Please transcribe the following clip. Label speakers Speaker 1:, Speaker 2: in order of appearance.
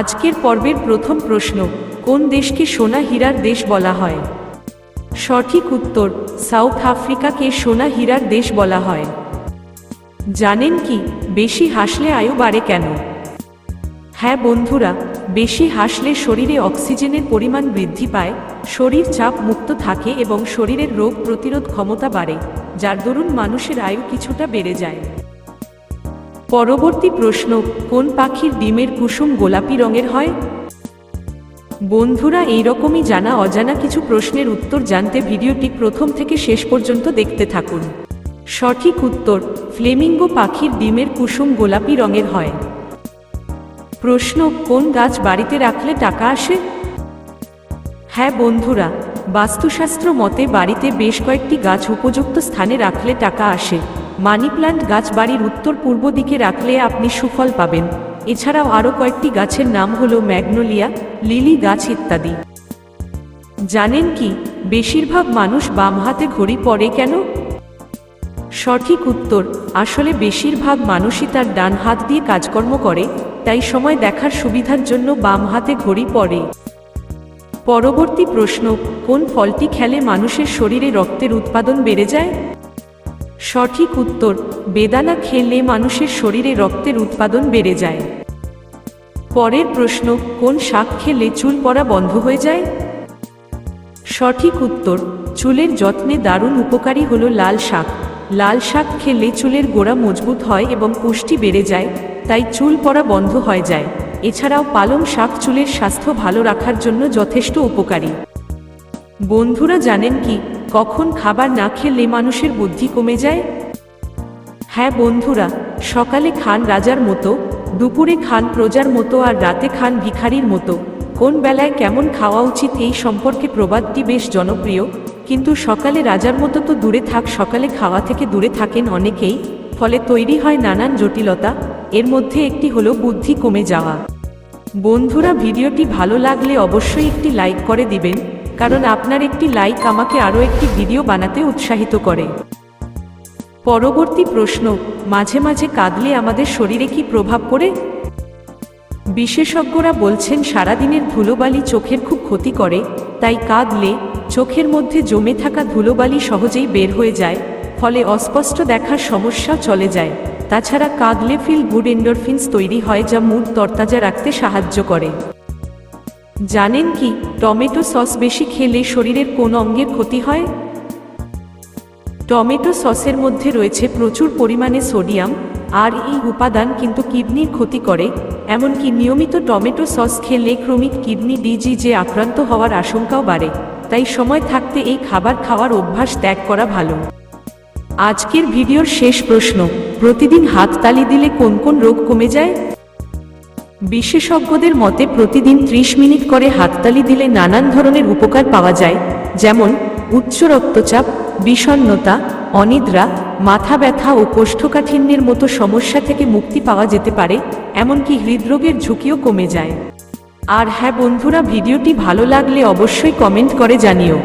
Speaker 1: আজকের পর্বের প্রথম প্রশ্ন, কোন দেশকে সোনা হীরার দেশ বলা হয়? সঠিক উত্তর, সাউথ আফ্রিকাকে সোনা হীরার দেশ বলা হয়। জানেন কি, বেশি হাসলে আয়ু বাড়ে কেন? হ্যাঁ বন্ধুরা, বেশি হাসলে শরীরে অক্সিজেনের পরিমাণ বৃদ্ধি পায়, শরীর চাপ মুক্ত থাকে এবং শরীরের রোগ প্রতিরোধ ক্ষমতা বাড়ে, যার দরুন মানুষের আয়ু কিছুটা বেড়ে যায়। পরবর্তী প্রশ্ন, কোন পাখির ডিমের কুসুম গোলাপি রঙের হয়? বন্ধুরা, এইরকমই জানা অজানা কিছু প্রশ্নের উত্তর জানতে ভিডিওটি প্রথম থেকে শেষ পর্যন্ত দেখতে থাকুন। সঠিক উত্তর, ফ্লেমিঙ্গো পাখির ডিমের কুসুম গোলাপি রঙের হয়। প্রশ্ন, কোন গাছ বাড়িতে রাখলে টাকা আসে? হ্যাঁ বন্ধুরা, বাস্তুশাস্ত্র মতে বাড়িতে বেশ কয়েকটি গাছ উপযুক্ত স্থানে রাখলে টাকা আসে। মানি প্লান্ট গাছ বাড়ির উত্তর পূর্ব দিকে রাখলে আপনি সুফল পাবেন। এছাড়াও আরও কয়েকটি গাছের নাম হলো ম্যাগনোলিয়া, লিলি গাছ ইত্যাদি। জানেন কি, বেশিরভাগ মানুষ বাম হাতে ঘড়ি পরে কেন? সঠিক উত্তর, আসলে বেশিরভাগ মানুষই তার ডান হাত দিয়ে কাজকর্ম করে, তাই সময় দেখার সুবিধার জন্য বাম হাতে ঘড়ি পরে। পরবর্তী প্রশ্ন, কোন ফলটি খেলে মানুষের শরীরে রক্তের উৎপাদন বেড়ে যায়? সঠিক উত্তর বেদানা খেলে মানুষের শরীরে রক্তের উৎপাদন বেড়ে যায়। পরের প্রশ্ন, কোন শাক খেলে চুল পড়া বন্ধ হয়ে যায়? সঠিক উত্তর, চুলের যত্নে দারুণ উপকারী হলো লাল শাক। লাল শাক খেলে চুলের গোড়া মজবুত হয় এবং পুষ্টি বেড়ে যায়, তাই চুল পড়া বন্ধ হয়ে যায়। এছাড়াও পালং শাক চুলের স্বাস্থ্য ভালো রাখার জন্য যথেষ্ট উপকারী। বন্ধুরা জানেন কি কখন খাবার না খেলে মানুষের বুদ্ধি কমে যায়? হ্যাঁ বন্ধুরা, সকালে খান রাজার মতো, দুপুরে খান প্রজার মতো আর রাতে খান ভিখারির মতো। কোন বেলায় কেমন খাওয়া উচিত এই সম্পর্কে প্রবাদটি বেশ জনপ্রিয়, কিন্তু সকালে রাজার মতো তো দূরে থাক, সকালে খাওয়া থেকে দূরে থাকেন অনেকেই, ফলে তৈরি হয় নানান জটিলতা, এর মধ্যে একটি হলো বুদ্ধি কমে যাওয়া। বন্ধুরা, ভিডিওটি ভালো লাগলে অবশ্যই একটি লাইক করে দিবেন কারণ আপনার একটি লাইক আমাকে আরও একটি ভিডিও বানাতে উৎসাহিত করে। পরবর্তী প্রশ্ন, মাঝে মাঝে কাঁদলে আমাদের শরীরে কি প্রভাব পড়ে? বিশেষজ্ঞরা বলছেন, সারাদিনের ধুলোবালি চোখের খুব ক্ষতি করে, তাই কাঁদলে চোখের মধ্যে জমে থাকা ধুলোবালি সহজেই বের হয়ে যায়, ফলে অস্পষ্ট দেখার সমস্যা চলে যায়। তাছাড়া কাঁদলে ফিল গুড এন্ডোরফিনস তৈরি হয়, যা মুড তরতাজা রাখতে সাহায্য করে। জানেন কি, টমেটো সস বেশি খেলে শরীরের কোন অঙ্গের ক্ষতি হয়? টমেটো সসের মধ্যে রয়েছে প্রচুর পরিমাণে সোডিয়াম, আর এই উপাদান কিন্তু কিডনির ক্ষতি করে, এমনকি নিয়মিত টমেটো সস খেলে ক্রমিক কিডনি ডিজিজে আক্রান্ত হওয়ার আশঙ্কাও বাড়ে, তাই সময় থাকতে এই খাবার খাওয়ার অভ্যাস ত্যাগ করা ভালো। আজকের ভিডিওর শেষ প্রশ্ন, প্রতিদিন হাততালি দিলে কোন কোন রোগ কমে যায়? বিশেষজ্ঞদের মতে প্রতিদিন ৩০ মিনিট করে হাততালি দিলে নানান ধরনের উপকার পাওয়া যায়, যেমন উচ্চ রক্তচাপ বিষণ্নতা অনিদ্রা, মাথা ব্যথা ও কোষ্ঠকাঠিন্যের মতো সমস্যা থেকে মুক্তি পাওয়া যেতে পারে, এমনকি হৃদরোগের ঝুঁকিও কমে যায়। আর হ্যাঁ বন্ধুরা, ভিডিওটি ভালো লাগলে অবশ্যই কমেন্ট করে জানিও।